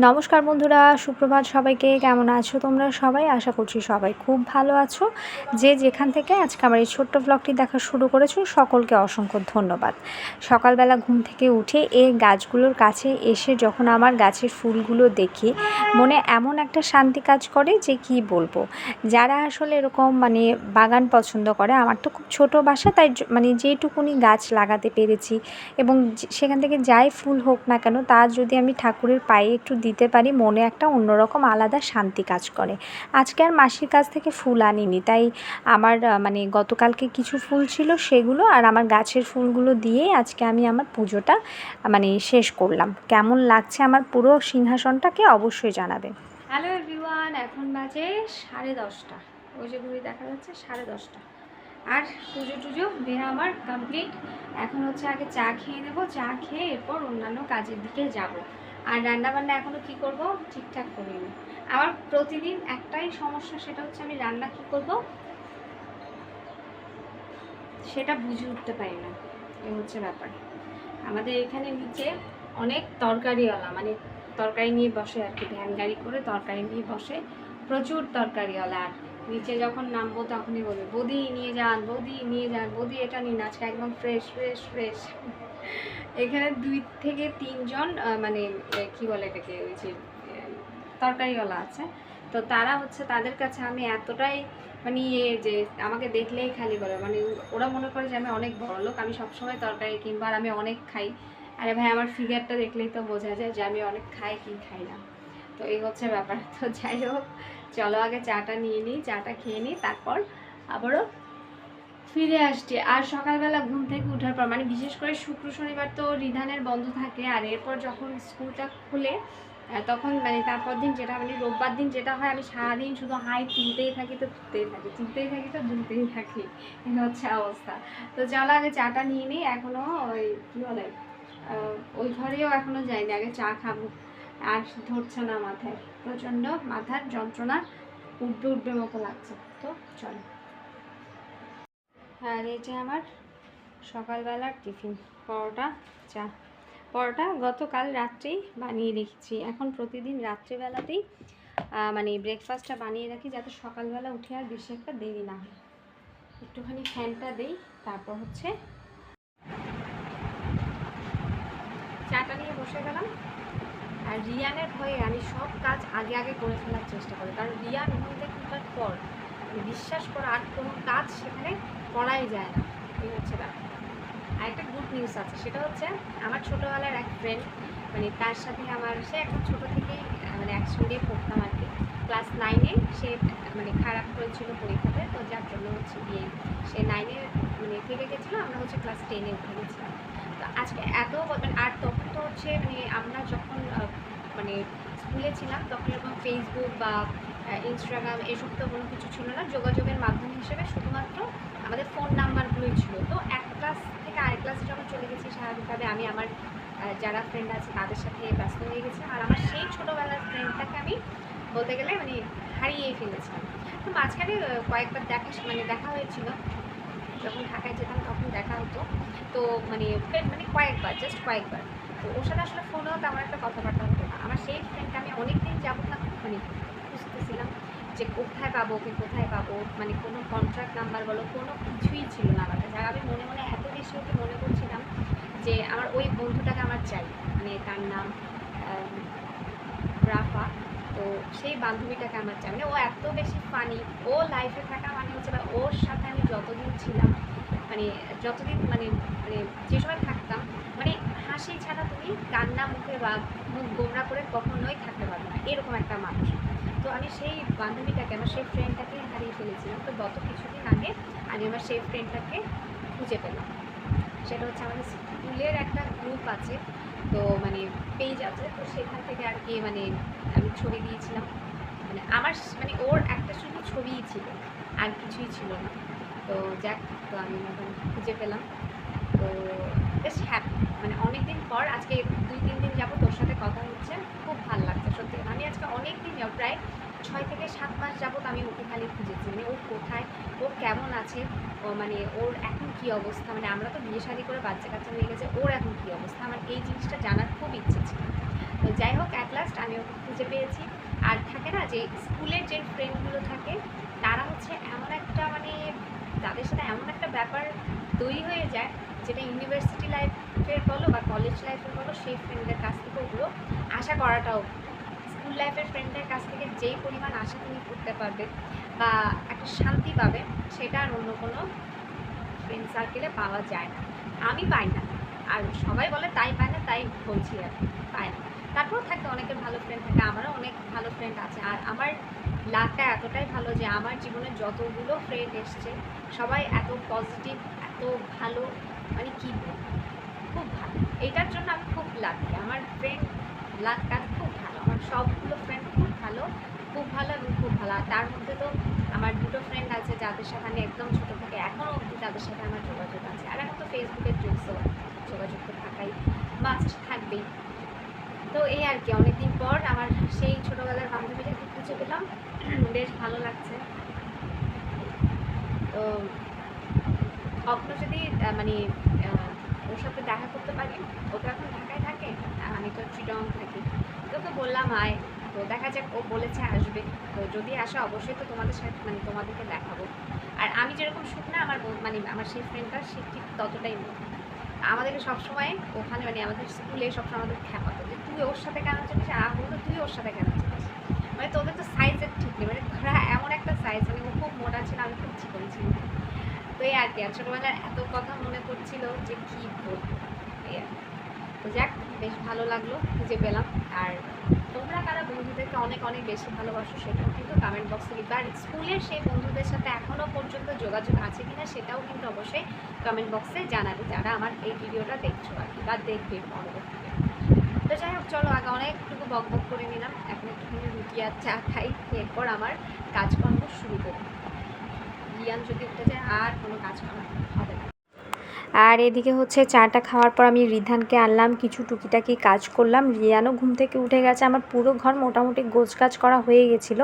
নমস্কার বন্ধুরা, সুপ্রভাত সবাইকে। কেমন আছো তোমরা সবাই? আশা করছি সবাই খুব ভালো আছো। যে যেখান থেকে আজকে আমার এই ছোট্ট ব্লগটি দেখা শুরু করেছ, সকলকে অসংখ্য ধন্যবাদ। সকালবেলা ঘুম থেকে উঠে এই গাছগুলোর কাছে এসে যখন আমার গাছের ফুলগুলো দেখি, মনে এমন একটা শান্তি কাজ করে যে কি বলব? যারা আসলে এরকম মানে বাগান পছন্দ করে, আমার তো খুব ছোট বাসা, তাই মানে যেটুকুনি গাছ লাগাতে পেরেছি এবং সেখান থেকে যাই ফুল হোক না কেন, তা যদি আমি ঠাকুরের পায়ে একটু দিতে পারি, মনে একটা অন্যরকম আলাদা শান্তি কাজ করে। আজকে আর মাসির কাছ থেকে ফুল আনিনি, তাই আমার মানে গতকালকে কিছু ফুল ছিল সেগুলো আর আমার গাছের ফুলগুলো দিয়েই আজকে আমি আমার পুজোটা মানে শেষ করলাম। কেমন লাগছে আমার পুরো সিংহাসনটাকে অবশ্যই জানাবে হ্যালো এভরিওয়ান, এখন বাজে সাড়ে দশটা। ওই যে ঘড়ি দেখা যাচ্ছে সাড়ে দশটা। আর পুজো টুজো দেওয়া আমার কমপ্লিট এখন হচ্ছে আগে চা খেয়ে নেব, চা খেয়ে এরপর অন্যান্য কাজের দিকে যাব। আর রান্না বান্না এখনও কি করব ঠিকঠাক করিনি। আমার প্রতিদিন একটাই সমস্যা, সেটা হচ্ছে আমি রান্না কি করব সেটা বুঝে উঠতে পারি না। এ হচ্ছে ব্যাপার। আমাদের এখানে নিচে অনেক তরকারিওয়ালা মানে তরকারি নিয়ে বসে আর কি, ভ্যান গাড়ি করে তরকারি নিয়ে বসে প্রচুর তরকারিওয়ালা। আর নিচে যখন নামবো তখনই বলবে, বৌদি নিয়ে যান, বৌদি নিয়ে যান, বৌদি এটা নিন, আজকে একদম ফ্রেশ ফ্রেশ ফ্রেশ এখানে দুই থেকে তিনজন মানে কি বলে এটাকে, ওই যে তরকারিওয়ালা আছে। তো তারা হচ্ছে তাদের কাছে আমি এতটাই মানে ইয়ে যে, আমাকে দেখলেই খালি বলে মানে ওরা মনে করে যে আমি অনেক বড় লোক, আমি সবসময় তরকারি কিংবা আর আমি অনেক খাই। আরে ভাই, আমার ফিগারটা দেখলেই তো বোঝা যায় যে আমি অনেক খাই কি খাই না। তো এই হচ্ছে ব্যাপার। তো যাই হোক, চলো আগে চাটা নিয়ে নিই, চাটা খেয়ে নিই, তারপর আবারও ফিরে আসছি। আর সকালবেলা ঘুম থেকে ওঠার পর মানে বিশেষ করে শুক্র, শনিবার তো রিধানের বন্ধ থাকে, আর এরপর যখন স্কুলটা খুলে তখন মানে তারপর দিন যেটা মানে রোববার দিন যেটা হয়, আমি সারাদিন শুধু হাই তুলতেই থাকি, তো তুলতেই থাকি তুলতেই থাকি তো তুলতেই থাকি, এই হচ্ছে অবস্থা। তো চলো, আগে চাটা নিয়ে নিই এখনও ওই কী বলে ওই ঘরেও এখনও যাইনি, আগে চা খাব, আর ধরছে না মাথায়। প্রচণ্ড মাথার যন্ত্রণা, উঠবে উঠবে মতো লাগছে। তো চলো। আর এই যে আমার সকালবেলার টিফিন, পরোটা, চা। পরোটা গতকাল রাত্রেই বানিয়ে রেখেছি। এখন প্রতিদিন রাত্রিবেলাতেই মানে ব্রেকফাস্টটা বানিয়ে রাখি যাতে সকালবেলা উঠে আর বেশি একটা দেরি না হয়। একটুখানি ফ্যানটা দেই, তারপর হচ্ছে চাটা নিয়ে বসে গেলাম। আর রিয়ানের ভয়ে আমি সব কাজ আগে আগে করে ফেলার চেষ্টা করি। কারণ রিয়ান থেকে ওঠার পর। বিশ্বাস করে আর কোনো কাজ সেখানে করাই যায় না। এই হচ্ছে ব্যাপার। আর একটা গুড নিউজ আছে, সেটা হচ্ছে আমার ছোটোবেলার এক ফ্রেন্ড মানে তার সাথে আমার, সে এখন ছোটো থেকেই মানে একসঙ্গে পড়তাম আর কি। ক্লাস নাইনে সে মানে খারাপ করেছিল পরীক্ষাতে, তো যার জন্য হচ্ছে গিয়ে সে নাইনে মানে থেকে গেছিল, আমরা হচ্ছে ক্লাস টেনে উঠে গেছিলাম তো আজকে এত মানে আর তখন তো হচ্ছে মানে আমরা যখন মানে স্কুলে ছিলাম, তখন এরকম ফেসবুক বা ইনস্টাগ্রাম এসব তো কোনো কিছু ছিল না। যোগাযোগের মাধ্যম হিসেবে শুধুমাত্র আমাদের ফোন নাম্বারগুলোই ছিল। তো এক ক্লাস থেকে আরেক ক্লাসে যখন চলে গেছি, স্বাভাবিকভাবে আমি আমার যারা ফ্রেন্ড আছে তাদের সাথে ব্যস্ত হয়ে গেছিলাম আর আমার সেই ছোটোবেলার ফ্রেন্ডটাকে আমি বলতে গেলে মানে হারিয়েই ফেলেছিলাম। তো মাঝখানে কয়েকবার দেখা মানে দেখা হয়েছিল। যখন ঢাকায় যেতাম তখন দেখা হতো। তো মানে ফ্রেন্ড মানে কয়েকবার জাস্ট কয়েকবার। তো ওর সাথে আসলে ফোনেও তেমন একটা কথাবার্তা হতো না। আমার সেই ফ্রেন্ডটা আমি অনেক দিন যাব না মানে খুঁজতেছিলাম যে কোথায় পাবো, ওকে কোথায় পাবো মানে কোনো কন্ট্রাক্ট নাম্বার বলো, কোনো কিছুই ছিল না আমার কাছে। আর আমি মনে মনে এত বেশি ওকে মনে করছিলাম যে আমার ওই বন্ধুটাকে আমার চাই মানে তার নাম রাফা। তো সেই বান্ধবীটাকে আমার চাই। মানে ও এত বেশি ফানি ও লাইফে থাকা মানে হচ্ছে ওর সাথে আমি যতদিন ছিলাম মানে যতদিন মানে মানে যে সময় থাকতাম মানে হাসি ছাড়া তুমি কান্না মুখে বা মুখ গোমরা করে কখনোই থাকতে পারবে না। এরকম একটা মানুষ। তো আমি সেই বান্ধবীটাকে, আমার সেই ফ্রেন্ডটাকে হারিয়ে ফেলেছিলাম। তো গত কিছুদিন আগে আমি আমার সেই ফ্রেন্ডটাকে খুঁজে পেলাম। সেটা হচ্ছে আমাদের স্কুলের একটা গ্রুপ আছে, তো মানে পেজ আছে, তো সেখান থেকে আর কি মানে আমি ছবি দিয়েছিলাম। মানে আমার মানে ওর একটা শুধু ছবিই ছিল, আর কিছুই ছিল না। তো যাক, তো আমি খুঁজে পেলাম। তো বেশ হ্যাপি মানে অনেক দিন পর আজকে দুই, তিন দিন যাব তোর সাথে কথা হচ্ছে, খুব ভালো লাগছে, সত্যি। আমি আজকে অনেক দিন যাব প্রায় ছয় থেকে সাত মাস যাবত আমি ওকে খালি খুঁজেছি। মানে ও কোথায়, ও কেমন আছে, ও মানে ওর এখন কি অবস্থা? মানে আমরা তো বিয়ে শাদি করে বাচ্চা কাচ্চা হয়ে গেছে, ওর এখন কি অবস্থা? আমার এই জিনিসটা জানার খুব ইচ্ছে ছিল। তো যাই হোক অ্যাট লাস্ট আমি ওকে খুঁজে পেয়েছি। আর থাকে না যে, স্কুলের যে ফ্রেন্ডগুলো থাকে, তারা হচ্ছে এমন একটা মানে তাদের সাথে এমন একটা ব্যাপার তৈরি হয়ে যায়, যেটা ইউনিভার্সিটি লাইফের বলো বা কলেজ লাইফের বলো, সেই ফ্রেন্ডের কাছ থেকে ওগুলো আশা করাটাও স্কুল লাইফের ফ্রেন্ডের কাছ থেকে যেই পরিমাণ আশা তুমি করতে পারবে বা একটা শান্তি পাবে, সেটা আর অন্য কোনো ফ্রেন্ড সার্কেলে পাওয়া যায় না। আমি পাই না। আর সবাই বলে তাই পায় না, তাই বলছি আর পায় না। তারপরেও থাকে অনেকের ভালো ফ্রেন্ড থাকে, আমারও অনেক ভালো ফ্রেন্ড আছে। আর আমার লাকটা এতটাই ভালো যে আমার জীবনে যতগুলো ফ্রেন্ড এসছে, সবাই এত পজিটিভ এত ভালো মানে কী খুব ভালো। এইটার জন্য আমি খুব লাকি আমার ফ্রেন্ড লাকটা খুব ভালো। আমার সবগুলো ফ্রেন্ড খুব ভালো খুব ভালো এবং খুব ভালো। আর তার মধ্যে তো আমার দুটো ফ্রেন্ড আছে যাদের সাথে আমি একদম ছোটো থেকে এখনও অবধি তাদের সাথে আমার যোগাযোগ আছে। আর এখন তো ফেসবুকের যুগ যোগাযোগ তো থাকাই মাস্ট থাকবেই। তো এই আর কি, অনেকদিন পর আমার সেই ছোটোবেলার বান্ধবীটাকে খুঁজে পেলাম। বেশ ভালো লাগছে। তো কখনো যদি মানে ওর সাথে দেখা করতে পারি, ও তো এখন ঢাকায় থাকে আমি তো চিটং থাকি। তো ওকে বললাম, আয়, তো দেখা যাক, ও বলেছে আসবে। তো যদি আসে, অবশ্যই তো তোমাদের সাথে মানে তোমাদেরকে দেখাবো। আর আমি যেরকম সুখ না, আমার মানে আমার সেই ফ্রেন্ডটা সে ঠিক ততটাই মুখ আমাদেরকে সবসময় ওখানে মানে আমাদের স্কুলে সবসময় আমাদের খেপাতো যে তুই ওর সাথে কেন চলিস আর বলতো তুই ওর সাথে কেন চলিস মানে তোদের তো সাইজের ঠিক নেই। মানে ধরা এমন একটা সাইজ মানে ও খুব মোটা ছিল, আমি খুব চিকন ছিল তো এই আর কি, আর ছোটোবেলার এত কথা মনে পড়ছিল যে কী বলব। তো যাক, বেশ ভালো লাগল, খুঁজে পেলাম। আর তোমরা কারা বন্ধুদেরকে অনেক অনেক বেশি ভালোবাসো সেটাও কিন্তু কমেন্ট বক্সে লিখবে। আর স্কুলের সেই বন্ধুদের সাথে এখনও পর্যন্ত যোগাযোগ আছে কিনা সেটাও কিন্তু অবশ্যই কমেন্ট বক্সে জানাবে যারা আমার এই ভিডিওটা দেখছ আর কি, বা দেখবে পরবর্তীতে। তো যাই হোক, চলো আগে অনেকটুকু বক বক করে নিলাম। এখন একটুখানি রুটি আর চা খাই, এরপর আমার কাজকর্ম শুরু করব। রিয়ান যদি উঠে যায়, আর কোনো কাজকর্ম হবে না। আর এদিকে হচ্ছে চাটা খাওয়ার পর আমি রিধানকে আনলাম, কিছু টুকিটাকি কাজ করলাম। রিয়ানও ঘুম থেকে উঠে গেছে, আমার পুরো ঘর মোটামুটি গোছগাছ করা হয়ে গেছিল।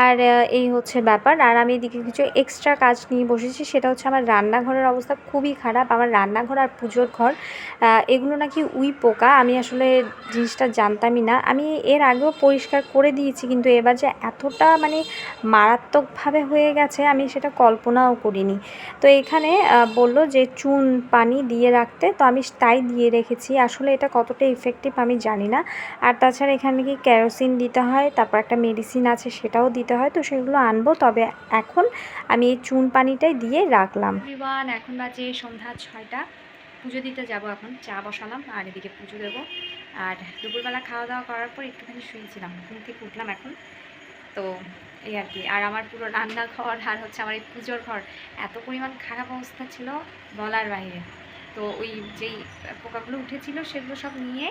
আর এই হচ্ছে ব্যাপার। আর আমি এদিকে কিছু এক্সট্রা কাজ নিয়ে বসেছি, সেটা হচ্ছে আমার রান্নাঘরের অবস্থা খুবই খারাপ। আমার রান্নাঘর আর পুজোর ঘর এগুলো নাকি উই পোকা। আমি আসলে জিনিসটা জানতামই না। আমি এর আগেও পরিষ্কার করে দিয়েছি, কিন্তু এবার যে এতটা মানে মারাত্মকভাবে হয়ে গেছে, আমি সেটা কল্পনাও করিনি। তো এখানে বলল যে চুন পানি দিয়ে রাখতে, তো আমি তাই দিয়ে রেখেছি। আসলে এটা কতটা ইফেক্টিভ আমি জানি না। আর তাছাড়া এখানে কি ক্যারোসিন দিতে হয়, তারপর একটা মেডিসিন আছে সেটাও দিতে হয়, তো সেগুলো আনব। তবে এখন আমি এই চুন পানিটাই দিয়ে রাখলাম। এখন বাজে সন্ধ্যা ছয়টা। পুজো দিতে যাব এখন, চা বসালাম, আর এদিকে পুজো দেবো। আর দুপুরবেলা খাওয়া দাওয়া করার পর একটুখানি শুয়েছিলাম, ঘুম থেকে উঠলাম এখন। তো এই আর কি। আর আমার পুরো রান্নাঘর আর হচ্ছে আমার এই পুজোর ঘর, এত পরিমাণ খারাপ অবস্থা ছিল বলার বাইরে। তো ওই যেই পোকাগুলো উঠেছিল সেগুলো সব নিয়ে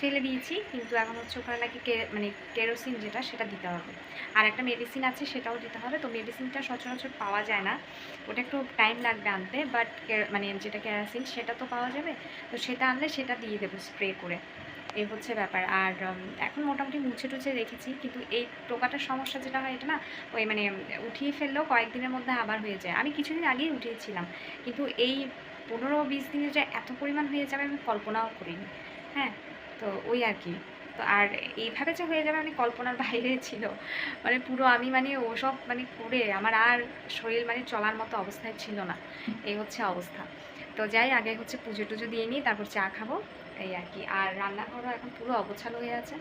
ফেলে দিয়েছি, কিন্তু এখন হচ্ছে ওখানে নাকি মানে কেরোসিন যেটা, সেটা দিতে হবে। আর একটা মেডিসিন আছে, সেটাও দিতে হবে। তো মেডিসিনটা সচরাচর পাওয়া যায় না। ওটা একটু টাইম লাগবে আনতে বাট মানে যেটা ক্যারাসিন সেটা তো পাওয়া যাবে। তো সেটা আনলে সেটা দিয়ে দেবো স্প্রে করে। এই হচ্ছে ব্যাপার। আর এখন মোটামুটি মুছে টুছে রেখেছি, কিন্তু এই টোকাটার সমস্যা যেটা হয় এটা না, ওই মানে উঠিয়ে ফেললেও কয়েকদিনের মধ্যে আবার হয়ে যায়। আমি কিছুদিন আগেই উঠিয়েছিলাম, কিন্তু এই পনেরো বিশ দিনে যে এত পরিমাণ হয়ে যাবে আমি কল্পনাও করিনি। হ্যাঁ তো ওই আর কি। তো আর এইভাবে যে হয়ে যাবে আমি কল্পনার বাইরে ছিল। মানে পুরো আমি মানে ওসব মানে করে আমার আর শরীর মানে চলার মতো অবস্থায় ছিল না। এই হচ্ছে অবস্থা। তো যাই, আগে হচ্ছে পুজো টুজো দিয়ে নিই, তারপর চা খাব, এই আর কি। আর রান্নাঘরও এখন পুরো অবছাল হয়ে আছে।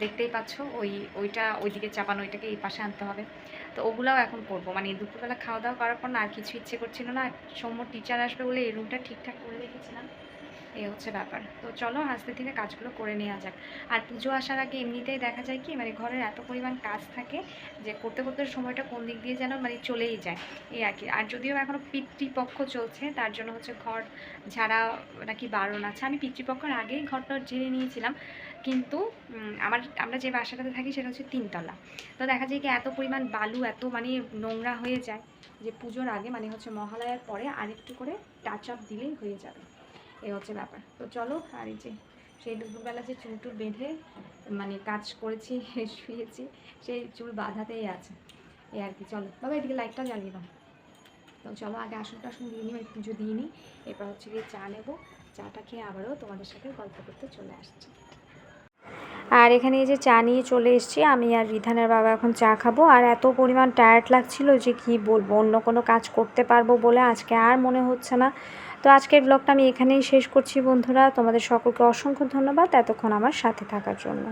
দেখতেই পাচ্ছ, ওই, ওইটা, ওইদিকে চাপানো ওইটাকে এই পাশে আনতে হবে। তো ওগুলাও এখন করব। মানে দুপুরবেলা খাওয়া দাওয়া করার পর না আর কিছু ইচ্ছে করছিল না। সোম্য টিচার আসবে বলে এই রুমটা ঠিকঠাক করে রেখেছিলাম। এই হচ্ছে ব্যাপার। তো চলো আস্তে ধীরে কাজগুলো করে নেওয়া যাক। আর পুজো আসার আগে এমনিতেই দেখা যায় কি মানে ঘরের এত পরিমাণ কাজ থাকে যে করতে করতে সময়টা কোন দিক দিয়ে যেন মানে চলেই যায়। এই আর কি। আর যদিও এখনও পিতৃপক্ষ চলছে, তার জন্য হচ্ছে ঘর ঝাড়া নাকি বারণ আছে। আমি পিতৃপক্ষের আগেই ঘরটা ঝেড়ে নিয়েছিলাম। কিন্তু আমার, আমরা যে বাসাটাতে থাকি সেটা হচ্ছে তিনতলা। তো দেখা যায় কি, এত পরিমাণ বালু, এত মানে নোংরা হয়ে যায় যে পুজোর আগে মানে হচ্ছে মহালয়ার পরে আরেকটু করে টাচ আপ দিলেই হয়ে যাবে। এই হচ্ছে ব্যাপার। তো চলো, আর এই যে সেই দুপুরবেলা যে চুল টুল বেঁধে মানে কাজ করেছি, শুয়েছি, সেই চুল বাঁধাতেই আছে। এই আর কি, চলো। বাবা এদিকে লাইটটা জ্বালিয়ে দাও। তো চলো, আগে আসন টাসন দিয়ে নিই পুজো দিয়ে নিই। এরপর হচ্ছে গিয়ে চা নেব। চাটা খেয়ে আবারও তোমাদের সাথে গল্প করতে চলে আসছি। আর এখানে এই যে চা নিয়ে চলে এসেছি। আমি আর রিধানের বাবা এখন চা খাব। আর এত পরিমাণ টায়ার্ড লাগছিল যে কি বলব, অন্য কোনো কাজ করতে পারব বলে আজকে আর মনে হচ্ছে না। তো আজকের ব্লগটা আমি এখানেই শেষ করছি বন্ধুরা। তোমাদের সকলকে অসংখ্য ধন্যবাদ এতক্ষণ আমার সাথে থাকার জন্য।